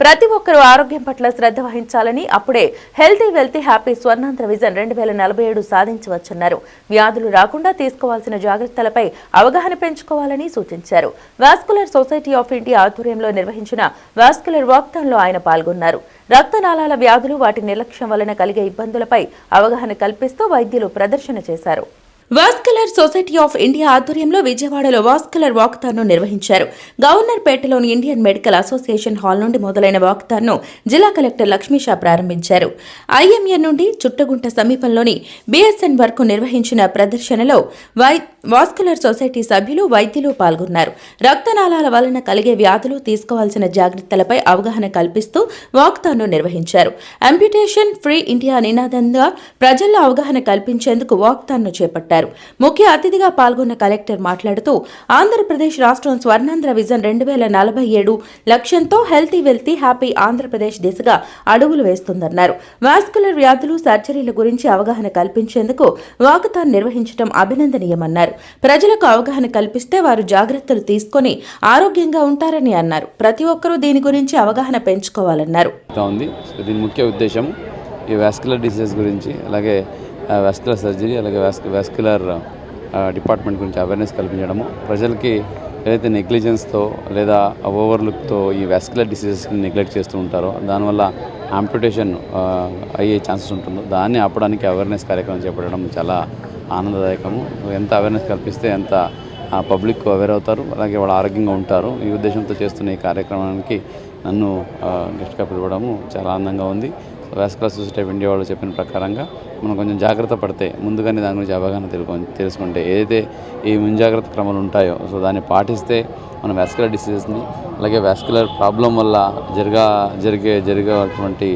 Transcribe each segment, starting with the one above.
ప్రతి ఒక్కరూ ఆరోగ్యం పట్ల శ్రద్ధ వహించాలని అప్పుడే healthy wealthy happy Swarnandhra vision రెండు వేల నలభై ఏడు సాధించవచ్చన్నారు వ్యాధులు రాకుండా తీసుకోవాల్సిన జాగ్రత్తలపై అవగాహన పెంచుకోవాలని సూచించారు. వాస్కులర్ సొసైటీ ఆఫ్ ఇండియా ఆధ్వర్యంలో నిర్వహించిన వాస్కులర్ వాక్థాన్లో ఆయన పాల్గొన్నారు. రక్తనాళాల వ్యాధులు వాటి నిర్లక్ష్యం వలన కలిగే ఇబ్బందులపై అవగాహన కల్పిస్తూ వైద్యులు ప్రదర్శన చేశారు. వాస్కులర్ సొసైటీ ఆఫ్ ఇండియా ఆధ్వర్యంలో విజయవాడలో వాస్కులర్ వాక్థాన్ను నిర్వహించారు. గవర్నర్ పేటలోని ఇండియన్ మెడికల్ అసోసియేషన్ హాల్ నుండి మొదలైన వాక్థాన్ను జిల్లా కలెక్టర్ లక్ష్మీషా ప్రారంభించారు. ఐఎంఏ నుండి చుట్టగుంట సమీపంలోని బిఎస్ఎన్ వరకు నిర్వహించిన ప్రదర్శనలో వై వాస్కులర్ సొసైటీ సభ్యులు వైద్యులు పాల్గొన్నారు. రక్తనాళాల వలన కలిగే వ్యాధులు తీసుకోవాల్సిన జాగ్రత్తలపై అవగాహన కల్పిస్తూ వాక్థాన్ను నిర్వహించారు. అంప్యుటేషన్ ఫ్రీ ఇండియా నినాదంగా ప్రజల్లో అవగాహన కల్పించేందుకు వాక్థాన్ను చేపట్టారు. ముఖ్య అతిథిగా పాల్గొన్న కలెక్టర్ మాట్లాడుతూ ఆంధ్రప్రదేశ్ రాష్ట్రం స్వర్ణాంధ్ర విజన్ రెండు వేల నలభై ఏడు లక్ష్యంతో హెల్తీ వెల్తీ హ్యాపీ ఆంధ్రప్రదేశ్ దిశగా అడుగులు వేస్తుందన్నారు. వాస్కులర్ వ్యాధులు సర్జరీల గురించి అవగాహన కల్పించేందుకు వాకథాన్ నిర్వహించడం అభినందనీయమన్నారు. ప్రజలకు అవగాహన కల్పిస్తే వారు జాగ్రత్తలు తీసుకొని ఆరోగ్యంగా ఉంటారని అన్నారు. ప్రతి ఒక్కరూ దీని గురించి అవగాహన పెంచుకోవాలన్నారు. దీని ముఖ్య ఉద్దేశం ఈ వాస్కులర్ డిసీజెస్ గురించి అలాగే వాస్కులర్ సర్జరీ అలాగే వాస్కు వాస్కులర్ డిపార్ట్మెంట్ గురించి అవేర్నెస్ కల్పించడము. ప్రజలకి ఏదైతే నెగ్లిజెన్స్తో లేదా ఓవర్లుక్తో ఈ వాస్కులర్ డిసీజెస్ని నెగ్లెక్ట్ చేస్తూ ఉంటారో దానివల్ల ఆంప్యుటేషన్ అయ్యే ఛాన్సెస్ ఉంటుందో. దాన్ని ఆపడానికి అవేర్నెస్ కార్యక్రమం చేపట్టడం చాలా ఆనందదాయకము. ఎంత అవేర్నెస్ కల్పిస్తే ఎంత పబ్లిక్ అవేర్ అవుతారు. అలాగే వాళ్ళు ఆరోగ్యంగా ఉంటారు. ఈ ఉద్దేశంతో చేస్తున్న ఈ కార్యక్రమానికి నన్ను గెస్ట్గా పిలవడము చాలా ఆనందంగా ఉంది. వాస్కులర్ సొసైటీ ఆఫ్ ఇండియా వాళ్ళు చెప్పిన ప్రకారంగా మనం కొంచెం జాగ్రత్త పడితే ముందుగానే దాని గురించి అవగాహన తెలుసు తెలుసుకుంటే ఏదైతే ఈ ముంజాగ్రత్త క్రమాలు ఉంటాయో సో దాన్ని పాటిస్తే మనం వాస్కులర్ డిసీజెస్ని అలాగే వాస్కులర్ ప్రాబ్లం వల్ల జరగా జరిగే జరిగేటువంటి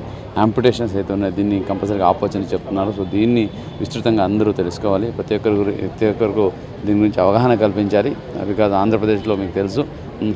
ఆంపిటేషన్స్ అయితే ఉన్నాయి దీన్ని కంపల్సరీగా ఆపొచ్చని చెప్తున్నారు. సో దీన్ని విస్తృతంగా అందరూ తెలుసుకోవాలి. ప్రతి ఒక్కరి ప్రతి ఒక్కరికి దీని గురించి అవగాహన కల్పించాలి. బికాజ్ ఆంధ్రప్రదేశ్లో మీకు తెలుసు.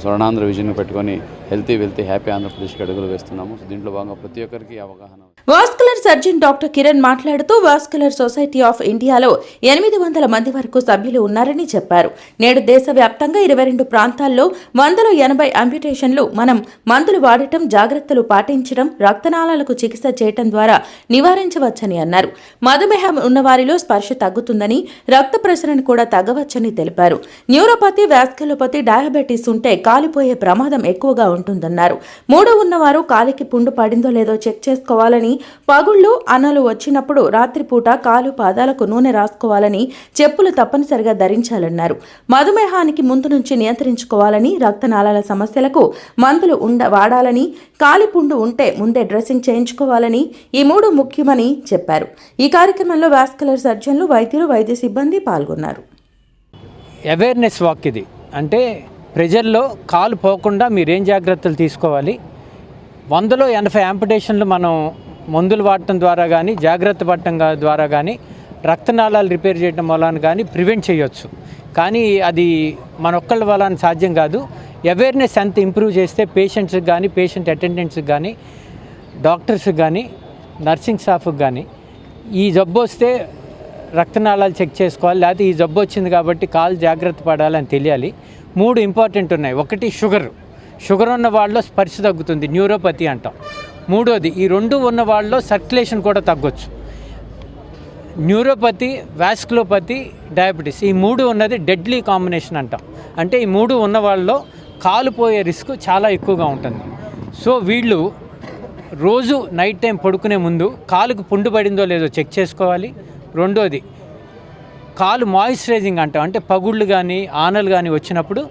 స్వర్ణాంధ్ర విజన్ పెట్టుకొని హెల్తీ వెల్తీ హ్యాపీ ఆంధ్రప్రదేశ్కి అడుగులు వేస్తున్నాము. దీంట్లో భాగంగా ప్రతి ఒక్కరికి అవగాహన వాస్కులర్ సర్జన్ డాక్టర్ కిరణ్ మాట్లాడుతూ వాస్కులర్ సొసైటీ ఆఫ్ ఇండియాలో ఎనిమిది వందల మంది వరకు సభ్యులు ఉన్నారని చెప్పారు. నేడు దేశవ్యాప్తంగా ఇరవై రెండు ప్రాంతాల్లో వందలో ఎనభై అంప్యుటేషన్లు మనం మందులు వాడటం జాగ్రత్తలు పాటించడం రక్తనాళాలకు చికిత్స చేయటం ద్వారా నివారించవచ్చని అన్నారు. మధుమేహం ఉన్నవారిలో స్పర్శ తగ్గుతుందని రక్త ప్రసరణ కూడా తగ్గవచ్చని తెలిపారు. న్యూరోపతి వ్యాస్కులోపతి డయాబెటీస్ ఉంటే కాలిపోయే ప్రమాదం ఎక్కువగా ఉంటుందన్నారు. మూడు ఉన్నవారు కాలికి పుండు పడిందో లేదో చెక్ చేసుకోవాలని పగుళ్ళు అనలు వచ్చినప్పుడు రాత్రిపూట కాలు పాదాలకు నూనె రాసుకోవాలని చెప్పులు తప్పనిసరిగా ధరించాలన్నారు. మధుమేహానికి ముందు నుంచి నియంత్రించుకోవాలని రక్తనాళాల సమస్యలకు మందులు ఉండ వాడాలని కాలిపుండు ఉంటే ముందే డ్రెస్సింగ్ చేయించుకోవాలని ఈ మూడు ముఖ్యమని చెప్పారు. ఈ కార్యక్రమంలో వాస్కులర్ సర్జన్లు వైద్యులు వైద్య సిబ్బంది పాల్గొన్నారు. అవేర్నెస్ వాక్ ఇది. అంటే ప్రెజర్లో కాలు పోకుండా మీరేం జాగ్రత్తలు తీసుకోవాలి? వందలో ఎనభై యాంపిటేషన్లు మనం మందులు వాడటం ద్వారా కానీ జాగ్రత్త పడటం ద్వారా కానీ రక్తనాళాలు రిపేర్ చేయడం వలన కానీ ప్రివెంట్ చేయొచ్చు. కానీ అది మన ఒక్కళ్ళ వలన సాధ్యం కాదు. అవేర్నెస్ ఎంత ఇంప్రూవ్ చేస్తే పేషెంట్స్కి కానీ పేషెంట్ అటెండెంట్స్కి కానీ డాక్టర్స్కి కానీ నర్సింగ్ స్టాఫ్కి కానీ ఈ జబ్బు వస్తే రక్తనాళాలు చెక్ చేసుకోవాలి. లేకపోతే ఈ జబ్బు వచ్చింది కాబట్టి కాలు జాగ్రత్త పడాలని తెలియాలి. మూడు ఇంపార్టెంట్ ఉన్నాయి. ఒకటి షుగర్. షుగర్ ఉన్న వాళ్ళలో స్పర్శ తగ్గుతుంది. న్యూరోపతి అంటాం. మూడోది ఈ రెండు ఉన్న వాళ్ళలో సర్క్యులేషన్ కూడా తగ్గొచ్చు. Neuropathy vasculopathy diabetes. ఈ మూడు ఉన్నది డెడ్లీ కాంబినేషన్ అంటాం. అంటే ఈ మూడు ఉన్న వాళ్ళలో కాలుపోయే రిస్క్ చాలా ఎక్కువగా ఉంటుంది. సో వీళ్ళు రోజు నైట్ టైం పడుకునే ముందు కాలుకు పుండు పడిందో లేదో చెక్ చేసుకోవాలి. రెండోది కాలు మాయిశ్చరైజింగ్ అంటాం. అంటే పగుళ్ళు కానీ ఆనలు కానీ వచ్చినప్పుడు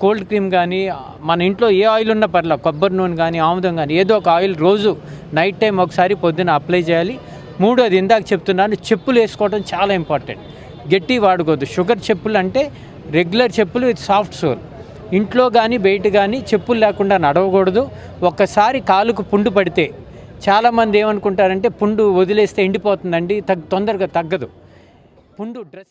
కోల్డ్ క్రీమ్ కానీ మన ఇంట్లో ఏ ఆయిల్ ఉన్నా పర్లా కొబ్బరి నూనె కానీ ఆముదం కానీ ఏదో ఒక ఆయిల్ రోజు నైట్ టైం ఒకసారి పొద్దున అప్లై చేయాలి. మూడోది ఇందాక చెప్తున్నాను చెప్పులు వేసుకోవడం చాలా ఇంపార్టెంట్ గట్టి వాడుకోవద్దు. షుగర్ చెప్పులు అంటే రెగ్యులర్ చెప్పులు విత్ సాఫ్ట్ సోల్ ఇంట్లో కానీ బయట కానీ చెప్పులు లేకుండా నడవకూడదు. ఒక్కసారి కాలుకు పుండు పడితే చాలామంది ఏమనుకుంటారంటే పుండు వదిలేస్తే ఎండిపోతుందండి తగ్ తొందరగా తగ్గదు. పుండు డ్రెస్